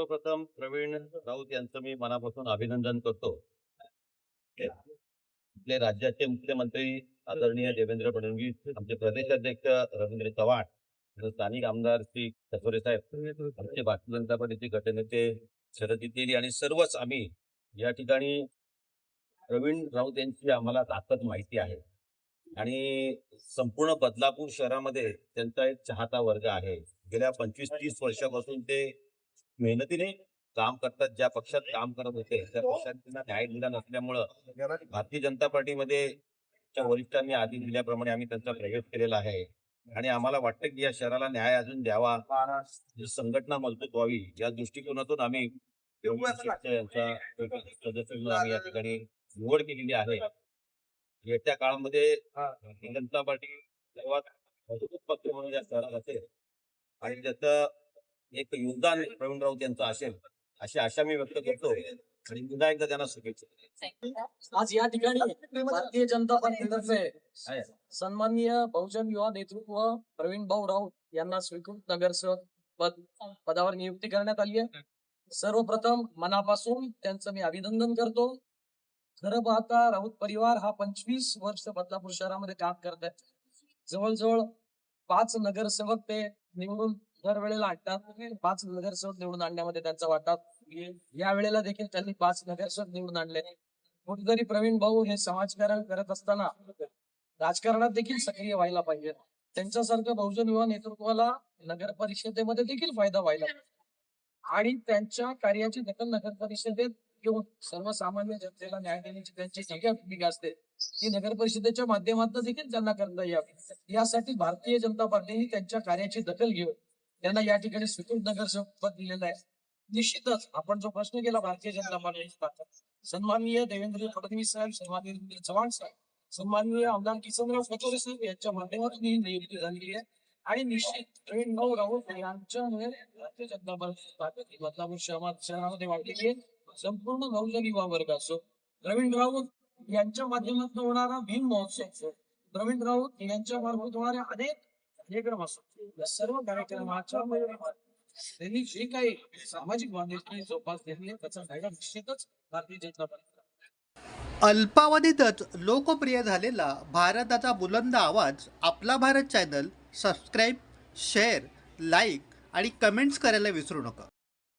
सर्वप्रथम प्रवीण राऊत यांचं मी मनापासून अभिनंदन करतो. आपले राज्याचे मुख्यमंत्री आदरणीय देवेंद्र फडणवीस आमचे प्रदेशाध्यक्ष रवींद्र चव्हाण स्थानिक आमदार श्री कचोरे साहेब आमचे भारतीय जनता पार्टीचे गटनेते शरद इतेरी आणि सर्वच आम्ही या ठिकाणी प्रवीण राऊत यांची आम्हाला ताकद माहिती आहे. आणि संपूर्ण बदलापूर शहरामध्ये त्यांचा एक चाहता वर्ग आहे. गेल्या पंचवीस तीस वर्षापासून ते मेहनतीने काम करतात ज्या पक्षात काम करत होते त्या पक्षात त्यांना न्याय दिला नसल्यामुळं भारतीय जनता पार्टीमध्ये च्या वरिष्ठांनी आधी दिल्याप्रमाणे आम्ही त्यांचा प्रवेश केलेला आहे. आणि आम्हाला वाटतं की या शहराला न्याय अजून द्यावा संघटना मजबूत व्हावी या दृष्टिकोनातून आम्ही यांचा सदस्य म्हणून आम्ही या ठिकाणी निवड केलेली आहे. येत्या काळामध्ये भारतीय जनता पार्टी सर्वात मजबूत पक्ष म्हणून या शहरात असेल. आणि त्याचं एक योगदान प्रवीण राऊत यांचं असेल अशी आशा मी व्यक्त करतो. आणि पुन्हा एकदा त्यांना शुभेच्छा. आज या ठिकाणी भारतीय जनता पार्टीतर्फे सन्माननीय बहुजन युवा नेतृत्व प्रवीण भाऊ राऊत यांना स्वीकृत नगरसेवक पद पदावर नियुक्ती करण्यात आली आहे. सर्वप्रथम मनापासून त्यांचं मी अभिनंदन करतो. खरं पाहता राऊत परिवार हा पंचवीस वर्ष बदलापूर शहरामध्ये काम करत आहे. जवळजवळ पाच नगरसेवक ते निवडून दरवेळेला आणतात पाच नगरसेवक निवडून आणण्यामध्ये त्यांचा वाटा या वेळेला देखील त्यांनी पाच नगरसेवक निवडून आणले. कुठेतरी प्रवीण भाऊ हे समाजकारण करत असताना राजकारणात देखील सक्रिय व्हायला पाहिजे. त्यांच्यासारखं बहुजन युवा नेतृत्वाला नगर परिषदेमध्ये देखील फायदा व्हायला आणि त्यांच्या कार्याची दखल नगर परिषदेत घेऊन सर्वसामान्य जनतेला न्याय देण्याची त्यांची सगळ्या भूमिका असते. ती नगर परिषदेच्या माध्यमातून देखील त्यांना करता यावी. यासाठी भारतीय जनता पार्टीने त्यांच्या कार्याची दखल घेऊन त्यांना या ठिकाणी स्वीकृत नगरसेवक पद दिलेलं आहे. निश्चितच आपण जो प्रश्न केला भारतीय जनता पार्टीचा सन्माननीय देवेंद्र फडणवीस साहेब सन्माननीय रवींद्र चव्हाण साहेब सन्माननीय आमदार किसनराव कटोरे साहेब यांच्या माध्यमातून ही नियुक्ती झालेली आहे. आणि निश्चित प्रवीण भाऊ राऊत यांच्यामुळे भारतीय जनता पार्टी बदलापूर शहरात शहरामध्ये वाढलेली आहे. संपूर्ण नवजन युवा वर्ग असो प्रवीण राऊत यांच्या माध्यमातून होणारा भीम महोत्सव असो प्रवीण राऊत यांच्या मार्फत होणाऱ्या अनेक कार्यक्रम असो या सर्व कार्यक्रमाच्या त्यांनी जे काही सामाजिक बांधिलकी जोपासलेली आहे त्याचा फायदा निश्चितच भारतीय जनता पार्टी अल्पावधीतच लोकप्रिय झालेला भारताचा बुलंद आवाज आपला Bharat channel subscribe share like आणि कमेंट्स करायला विसरू नका.